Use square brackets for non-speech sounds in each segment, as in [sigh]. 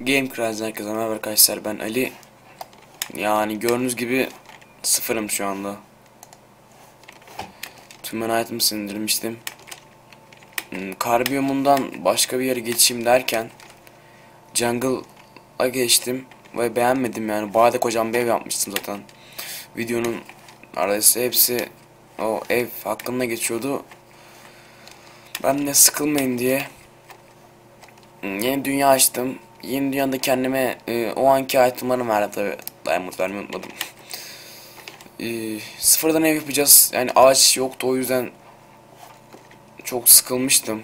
Game Crazy'den herkese merhaba arkadaşlar ben Ali. Yani gördüğünüz gibi sıfırım şu anda. Tüm ben hayatımı sindirmiştim. Hmm, Karbiyomundan başka bir yere geçeyim derken Jungle'a geçtim ve beğenmedim yani. Bayağı da kocaman bir ev yapmıştım zaten. Videonun neredeyse hepsi o ev hakkında geçiyordu. Ben de sıkılmayın diye hmm, Yeni dünya açtım Yeni dünyada kendime e, o anki itemlarımı verdim tabi. Diamond vermeyi unutmadım. E, sıfırdan ev yapacağız. Yani ağaç yoktu o yüzden çok sıkılmıştım.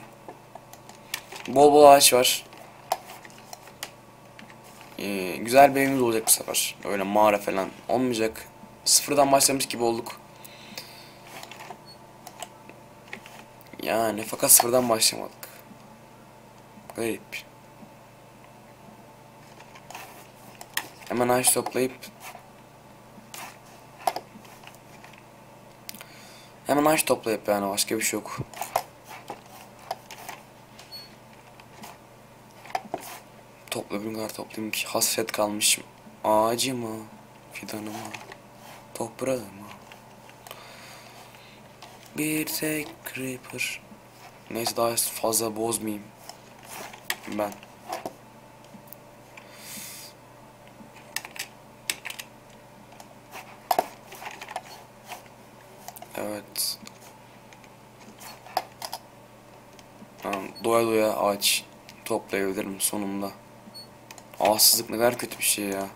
Bol bol ağaç var. E, güzel bir evimiz olacak bu sefer. Öyle mağara falan olmayacak. Sıfırdan başlamış gibi olduk. Yani fakat sıfırdan başlamadık. Garip. Hemen ağaç toplayıp Hemen ağaç toplayıp yani başka bir şey yok. Topla bir kadar toplayayım ki hasret kalmışım. Ağacıma, fidanıma, toprağıma. Bir tek creeper. Neyse daha fazla bozmayayım. Ben. Ben doya doya ağaç toplayabilirim sonunda. Ağaçsızlık ne kadar kötü bir şey ya.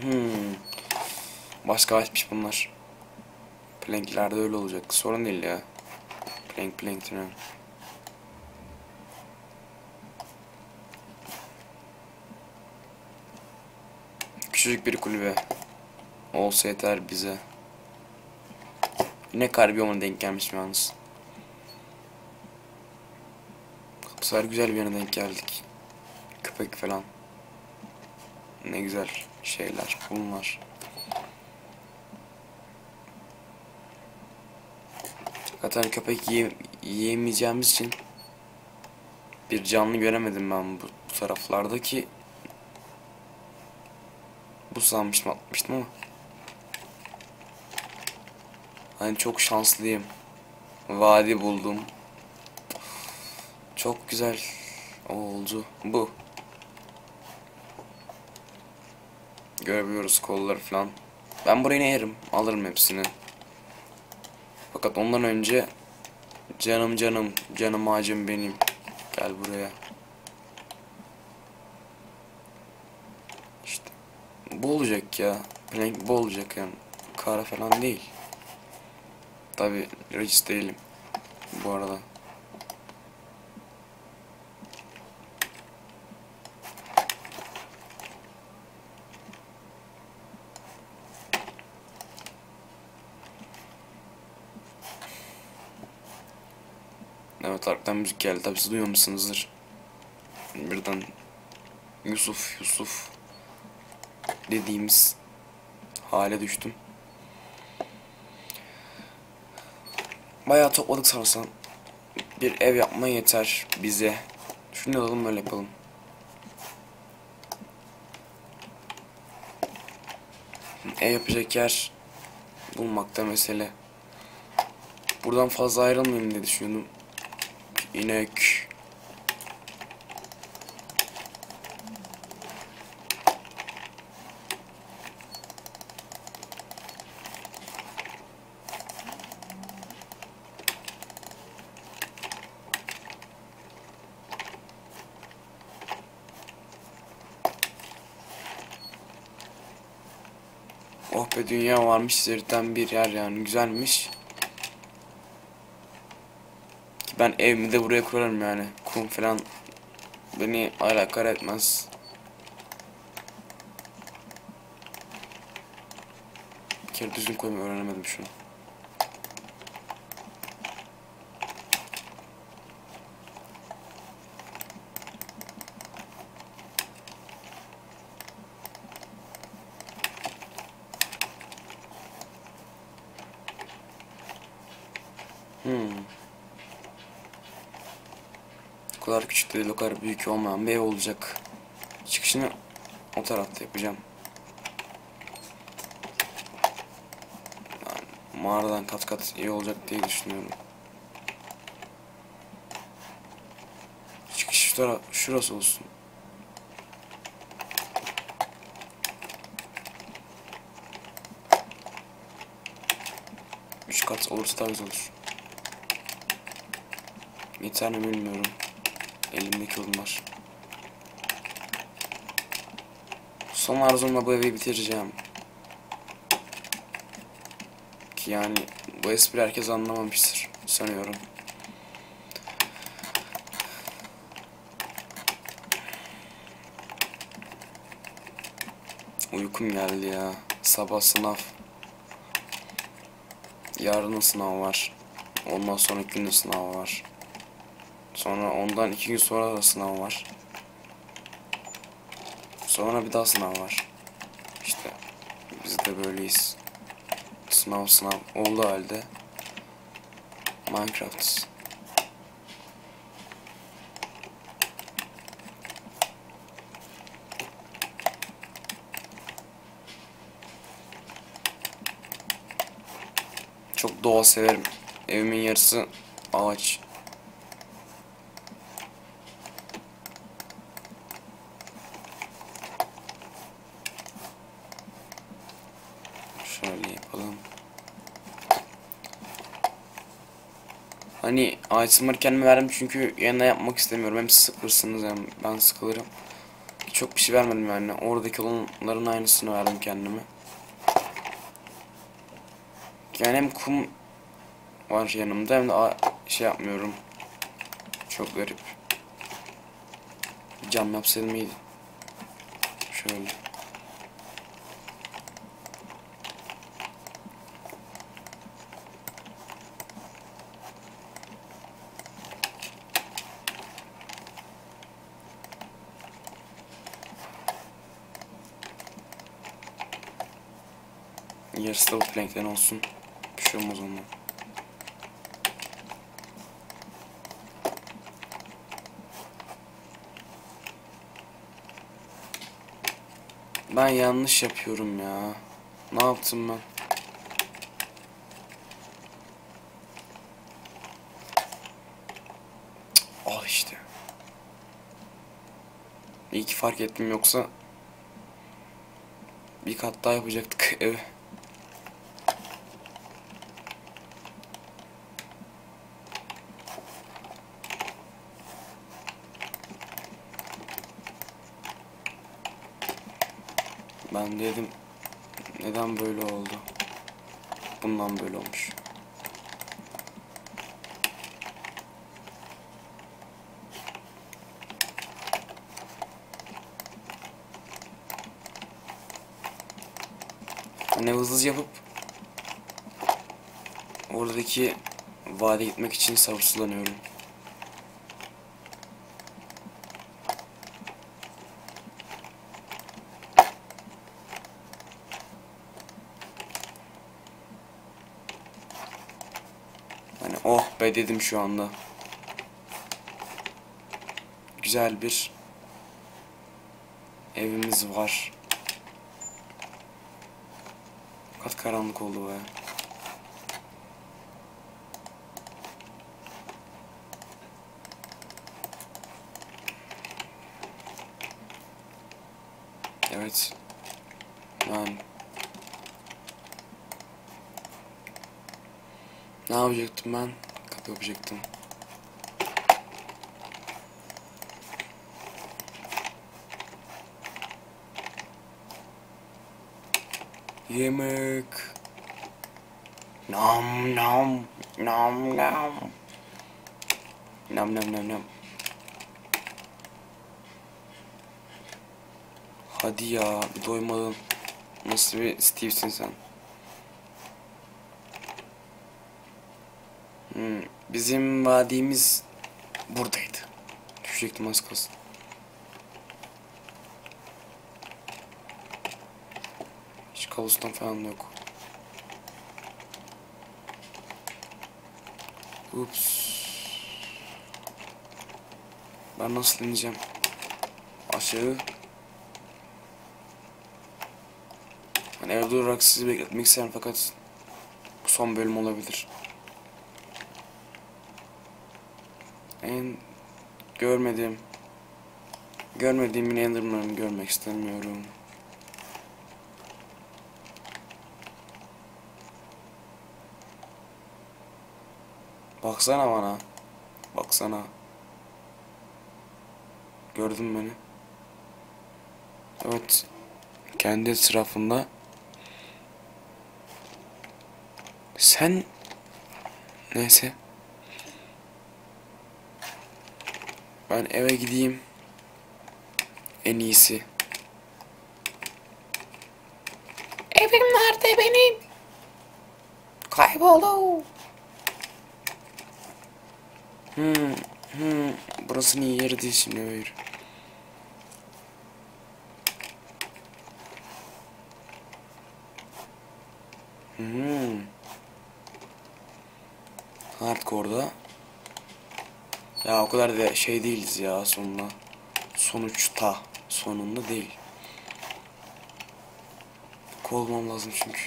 Hmm. Başka ağaçmış bunlar. Planklerde öyle olacak. Sorun değil ya. Plank plank yani. Küçücük bir kulübe. Olsa yeter bize. Yine karbiyomuna denk gelmiş yalnız. Sefer güzel bir yana denk geldik. Köpek falan. Ne güzel şeyler bunlar. Zaten köpek yiye yiyemeyeceğimiz için bir canlı göremedim ben bu, bu taraflarda ki bu sanmıştım atmıştım ama. Hani çok şanslıyım. Vadi buldum. Çok güzel oldu. Bu. Görebiliyoruz kolları falan. Ben burayı ne yerim? Alırım hepsini. Fakat ondan önce canım canım canım ağacım benim. Gel buraya. İşte bu olacak ya. Plank bu olacak yani. Kara falan değil. Tabi Regis değilim. Bu arada. Evet arkadan müzik geldi. Tabi siz duyuyor musunuzdur? Birden Yusuf Yusuf dediğimiz hale düştüm. Bayağı topladık sanırsam. Bir ev yapma yeter bize. Şunu alalım böyle yapalım. Ev yapacak yer bulmakta mesele. Buradan fazla ayrılmayayım diye düşünüyordum. İnek. Oh be dünya varmış zirten bir yer yani güzelmiş. Ki ben evimi de buraya kurarım yani. Kum falan beni alakar etmez. Bir kere düzgün koymayı öğrenemedim şunu. Kadar küçük değil, o kadar büyük olmayan bir olacak. Çıkışını o tarafta yapacağım. Yani mağaradan kat kat iyi olacak diye düşünüyorum. Çıkış şurası olsun. Üç kat olursa daha güzel olur. Yeter mi bilmiyorum. Elimdeki odunlar. Son arzumla bu evi bitireceğim. Ki yani bu espri herkes anlamamıştır sanıyorum. Uykum geldi ya. Sabah sınav. Yarın sınav var. Ondan sonraki gün sınav var. Sonra ondan iki gün sonra da sınav var. Sonra bir daha sınav var. İşte biz de böyleyiz. Sınav sınav oldu halde. Minecraft. Çok doğa severim. Evimin yarısı ağaç. Şöyle yapalım. Hani itemları kendime verdim çünkü yanına yapmak istemiyorum. Hem sıkılırsınız hem ben sıkılırım. Çok bir şey vermedim yani. Oradaki olanların aynısını verdim kendime. Yani hem kum var yanımda hem de şey yapmıyorum. Çok garip. Cam yapsaydım iyiydi. Şöyle. Yarısı da bu plankten olsun. Bir şey olmaz. Ben yanlış yapıyorum ya. Ne yaptım ben? Al işte. İyi ki fark ettim yoksa bir kat daha yapacaktık [laughs] evi. Ben dedim neden böyle oldu? Bundan böyle olmuş. Hani hızlıca yapıp oradaki vade gitmek için sabırsızlanıyorum. Oh be dedim şu anda. Güzel bir evimiz var. Fakat karanlık oldu be. Evet. Yani. Ne yapacaktım ben? Kapı yapacaktım. Yemek. Nam nam nam nam. Nam nam nam nam. Hadi ya bir doymadın. Nasıl bir Steve'sin sen? Hmm, bizim vadimiz buradaydı. Düşecektim az kalsın. Hiç kabustan falan yok. Ups. Ben nasıl ineceğim? Aşağı. Ben evde durarak sizi bekletmek isterim fakat bu son bölüm olabilir. En görmediğim görmediğim yine Enderman'ı görmek istemiyorum. Baksana bana. Baksana. Gördün beni. Evet. Kendi etrafında. Sen neyse. Ben eve gideyim. En iyisi. Evim nerede benim? Kayboldu. Hmm, hmm. Burası iyi yeri değil şimdi hayır. Hmm. Hardcore'da. Ya o kadar da şey değiliz ya sonunda. Sonuçta. Sonunda değil. Kovulmam lazım çünkü.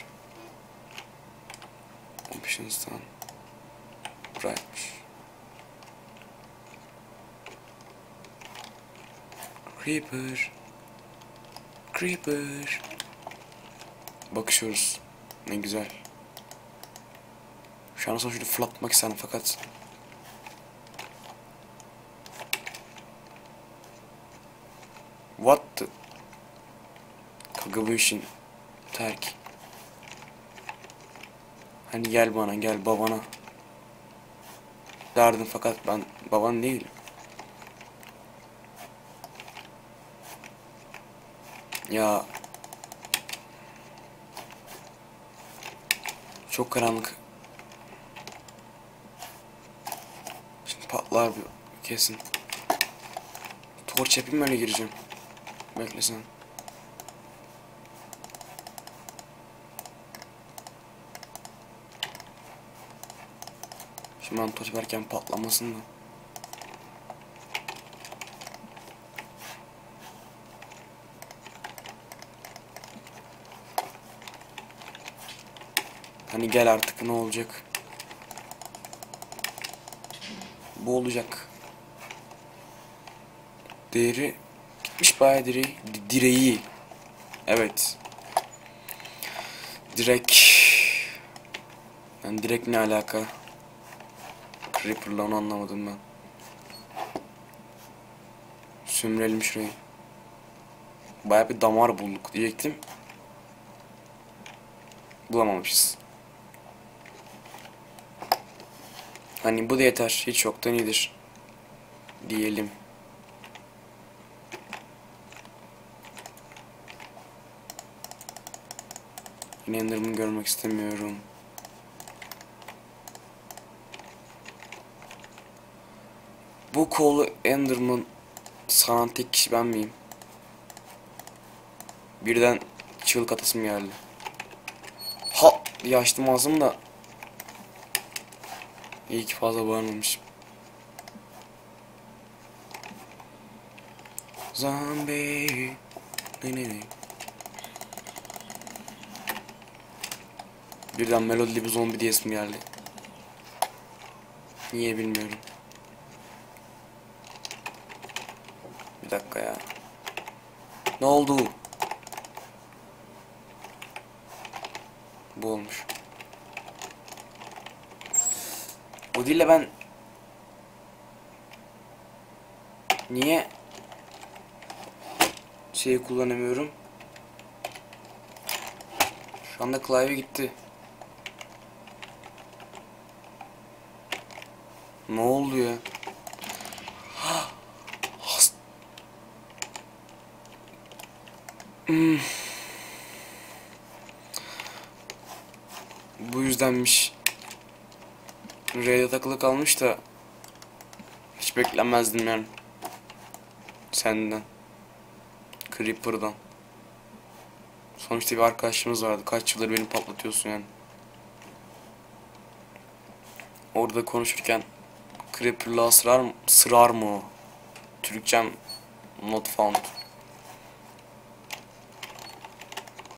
Options'tan. Buraymış. Creeper. Creeper. Bakışıyoruz. Ne güzel. Şu an şunu fırlatmak istedim fakat What the? Kanka bu işin terk. Hani gel bana gel babana. Derdim fakat ben baban değilim. Ya. Çok karanlık. Şimdi patlar bir kesin. Torç yapayım öyle gireceğim Bekle sen Şimdi ben torç verken patlamasın da Hani gel artık ne olacak? Bu olacak. Değeri gitmiş bayağı direği. Di- Direği. Evet. Direk. Yani direkt ne alaka? Creeper'la onu anlamadım ben. Sömürelim şurayı. Bayağı bir damar bulduk diyecektim. Bulamamışız. Hani bu da yeter. Hiç yoktan iyidir. Diyelim. Yine Enderman'ı görmek istemiyorum. Bu kolu Enderman sanan tek kişi ben miyim? Birden çığlık atasım geldi. Ha diye açtım da İyi ki fazla bağırmamışım. Zombie. Ne ne ne. Birden melodili bir zombi diyesim geldi. Niye bilmiyorum. Bir dakika ya. Ne oldu? Bu olmuş. Bu dille ben niye şeyi kullanamıyorum? Şu anda klavye gitti. Ne oldu ya? Hmm. Bu yüzdenmiş. R'ye takılı kalmış da hiç beklemezdim yani. Senden. Creeper'dan. Sonuçta bir arkadaşımız vardı. Kaç yıldır beni patlatıyorsun yani. Orada konuşurken Creeper'la sırar? Sırar mı? Türkçem not found.